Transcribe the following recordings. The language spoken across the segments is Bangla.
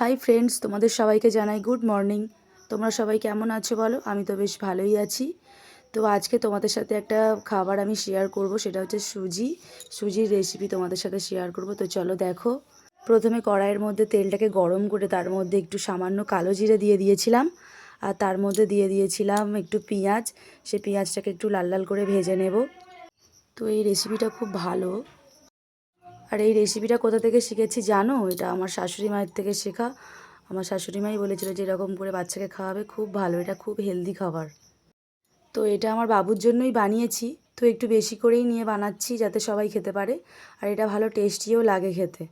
হাই ফ্রেন্ডস তোমাদের সবাইকে জানাই গুড মর্নিং তোমরা সবাই কেমন আছো বলো? আমি তো বেশ ভালোই আছি। তো আজকে তোমাদের সাথে একটা খাবার আমি শেয়ার করব, সেটা হচ্ছে সুজি। সুজির রেসিপি তোমাদের সাথে শেয়ার করব। তো চলো দেখো। প্রথমে কড়াইয়ের মধ্যে তেলটাকে গরম করে তার মধ্যে একটু সামান্য কালো জিরে দিয়ে দিয়েছিলাম। আর তার মধ্যে দিয়ে দিয়েছিলাম একটু পেঁয়াজ। সে পেঁয়াজটাকে একটু লাল লাল করে ভেজে নেব। তো এই রেসিপিটা খুব ভালো। আর এই রেসিপিটা কোথা থেকে শিখেছি জানো? এটা আমার শাশুড়ি মায়ের থেকে শেখা। আমার শাশুড়ি মাই বলেছিল যে এরকম করে বাচ্চাকে খাওয়াবে, খুব ভালো, এটা খুব হেলদি খাবার। তো এটা আমার বাবুর জন্যই বানিয়েছি। তো একটু বেশি করেই নিয়ে বানাচ্ছি যাতে সবাই খেতে পারে। আর এটা ভালো টেস্টিও লাগে খেতে।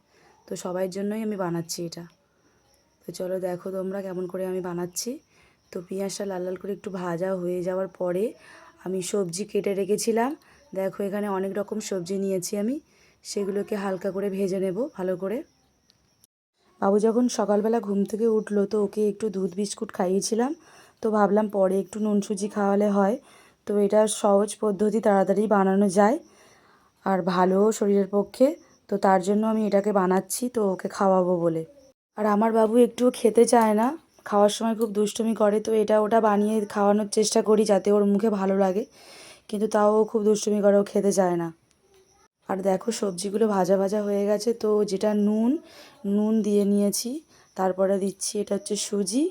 তো সবার জন্যই আমি বানাচ্ছি এটা। তো চলো দেখো তোমরা কেমন করে আমি বানাচ্ছি। তো পেঁয়াজটা লাল লাল করে একটু ভাজা হয়ে যাওয়ার পরে আমি সবজি কেটে রেখেছিলাম। দেখো এখানে অনেক রকম সবজি নিয়েছি আমি। সেগুলোকে হালকা করে ভেজে নেব, ভালো করে। বাবু যখন সকালবেলা ঘুম থেকে উঠল, তো ওকে একটু দুধ বিস্কুট খাইয়েছিলাম। তো ভাবলাম পরে একটু নুন সুজি খাওয়ালে হয়। তো এটা সহজ পদ্ধতি, তাড়াতাড়ি বানানো যায় আর ভালো শরীরের পক্ষে। তো তার জন্য আমি এটাকে বানাচ্ছি, তো ওকে খাওয়াবো বলে। আর আমার বাবু একটুও খেতে চায় না, খাওয়ার সময় খুব দুষ্টুমি করে। তো এটা ওটা বানিয়ে খাওয়ানোর চেষ্টা করি, যাতে ওর মুখে ভালো লাগে। কিন্তু তাও খুব দুষ্টুমি করে, ও খেতে চায় না। আর দেখো সবজিগুলো ভাজা ভাজা হয়ে গেছে, তো যেটা নুন নুন দিয়ে নিয়েছি। তারপরে দিচ্ছি, এটা হচ্ছে সুজি।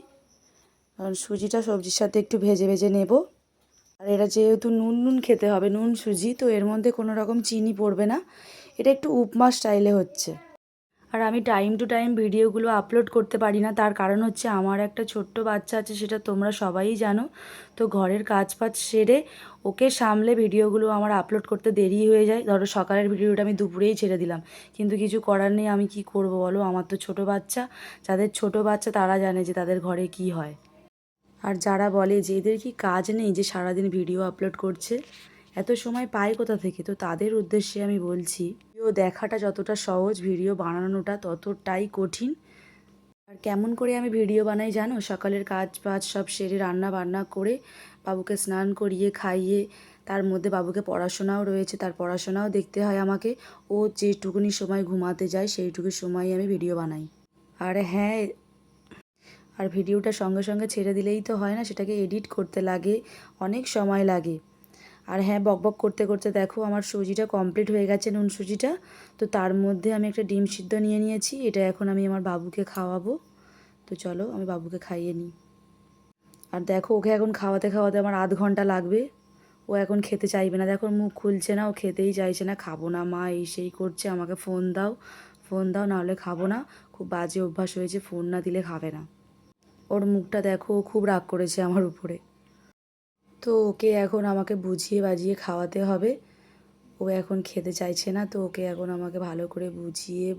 আর সুজিটা সবজির সাথে একটু ভেজে ভেজে নেব। আর এটা যেহেতু নুন নুন খেতে হবে, নুন, সুজি, তো এর মধ্যে কোনো রকম চিনি পড়বে না। এটা একটু উপমা স্টাইলে হচ্ছে। আর আমি টাইম টু টাইম ভিডিওগুলো আপলোড করতে পারি না। তার কারণ হচ্ছে আমার একটা ছোট্ট বাচ্চা আছে, সেটা তোমরা সবাই জানো। তো ঘরের কাজ ফাজ সেরে ওকে সামলে ভিডিওগুলো আমার আপলোড করতে দেরি হয়ে যায়। ধরো সকালের ভিডিওটা আমি দুপুরেই ছেড়ে দিলাম। কিন্তু কিছু করার নেই, আমি কি করব বলো? আমার তো ছোট বাচ্চা। যাদের ছোট বাচ্চা, তারা জানে যে তাদের ঘরে কি হয়। আর যারা বলে যে এদের কি কাজ নেই যে সারাদিন ভিডিও আপলোড করছে এত সময় পায় কোথা থেকে? তো তাদের উদ্দেশ্যে আমি বলছি, ভিডিও দেখাটা যতটা সহজ, ভিডিও বানানোটা ততটাই কঠিন। আর কেমন করে আমি ভিডিও বানাই জানো? সকালের কাজ বাজ সব সেরে রান্না বান্না করে বাবুকে স্নান করিয়ে খাইয়ে, তার মধ্যে বাবুকে পড়াশোনাও রয়েছে, তার পড়াশোনাও দেখতে হয় আমাকে। ও যেটুকুনি সময় ঘুমাতে যায় সেইটুকু সময় আমি ভিডিও বানাই। আর হ্যাঁ আর ভিডিওটা সঙ্গে সঙ্গে ছেড়ে দিলেই তো হয় না, সেটাকে এডিট করতে লাগে, অনেক সময় লাগে। আর হ্যাঁ বকবক করতে করতে দেখো আমার সুজিটা কমপ্লিট হয়ে গেছে নুন সুজিটা। তো তার মধ্যে আমি একটা ডিম সিদ্ধ নিয়ে নিয়েছি, এটা এখন আমি আমার বাবুকে খাওয়াবো। তো চলো আমি বাবুকে খাইয়ে নিই। আর দেখো, ওকে এখন খাওয়াতে খাওয়াতে আমার আধ ঘণ্টা লাগবে। ও এখন খেতে চাইবে না। দেখো মুখ খুলছে না, ও খেতেই চাইছে না। খাব না, মা এই সেই করছে, আমাকে ফোন দাও ফোন দাও, নাহলে খাব না। খুব বাজে অভ্যাস হয়েছে ফোন না দিলে খাবে না। ওর মুখটা দেখো খুব রাগ করেছে আমার উপরে। তো ওকে এখন আমাকে বুঝিয়ে বাজিয়ে খাওয়াতে হবে। ও এখন খেতে চাইছে না, তো ওকে এখন আমাকে ভালো করে বুঝিয়ে,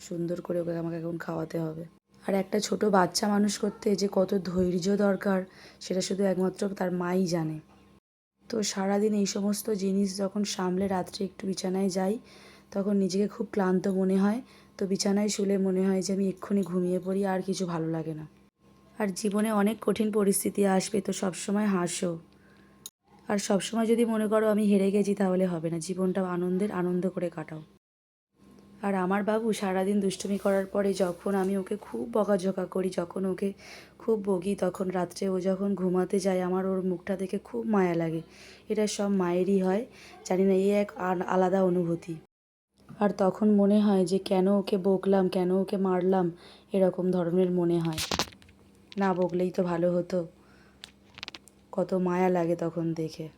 সুন্দর করে ওকে আমাকে এখন খাওয়াতে হবে। আর একটা ছোট বাচ্চা মানুষ করতে যে কত ধৈর্য দরকার, সেটা শুধু একমাত্র তার মাই জানে। তো সারাদিন এই সমস্ত জিনিস যখন সামলে রাত্রে একটু বিছানায় যাই, তখন নিজেকে খুব ক্লান্ত মনে হয়। তো বিছানায় শুলে মনে হয় যে আমি এক্ষুনি ঘুমিয়ে পড়ি, আর কিছু ভালো লাগে না। আর জীবনে অনেক কঠিন পরিস্থিতি আসবে, তো সবসময় হাসো। আর সবসময় যদি মনে করো আমি হেরে গেছি, তাহলে হবে না। জীবনটা আনন্দের আনন্দ করে কাটাও। আর আমার বাবু সারাদিন দুষ্টুমি করার পরে যখন আমি ওকে খুব বকাঝকা করি, যখন ওকে খুব বকি, তখন রাত্রে ও যখন ঘুমাতে যায়, আমার ওর মুখটা দেখে খুব মায়া লাগে। এটা সব মায়েরই হয়, জানি না, এই এক আলাদা অনুভূতি। আর তখন মনে হয় যে কেন ওকে বকলাম, কেন ওকে মারলাম, এরকম ধরনের মনে হয়। না বকলেই তো ভালো হতো। কত মায়া লাগে তখন দেখে।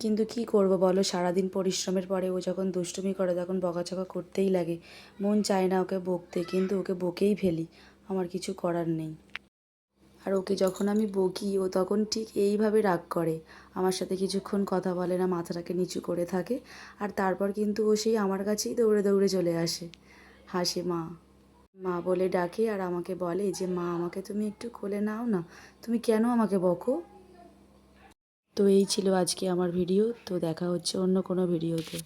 কিন্তু কি করব বলো, সারাদিন পরিশ্রমের পরে ও যখন দুষ্টুমি করে তখন বকাচকা করতেই লাগে। মন চায় না ওকে বকতে, কিন্তু ওকে বকেই ফেলি। আমার কিছু করার নেই। আর ওকে যখন আমি বকি, ও তখন ঠিক এইভাবে রাগ করে। আমার সাথে কিছুক্ষণ কথা বলে না, মাথাটাকে নিচু করে থাকে। আর তারপর কিন্তু ও সেই আমার কাছেই দৌড়ে দৌড়ে চলে আসে। হাসে মা। মা বলে ডাকে আর আমাকে বলে যে মা, আমাকে তুমি একটু খুলে নাও না। তুমি কেন আমাকে বকো? তো এই ছিল আজকে আমার ভিডিও। তো দেখা হচ্ছে অন্য কোনো ভিডিওতে।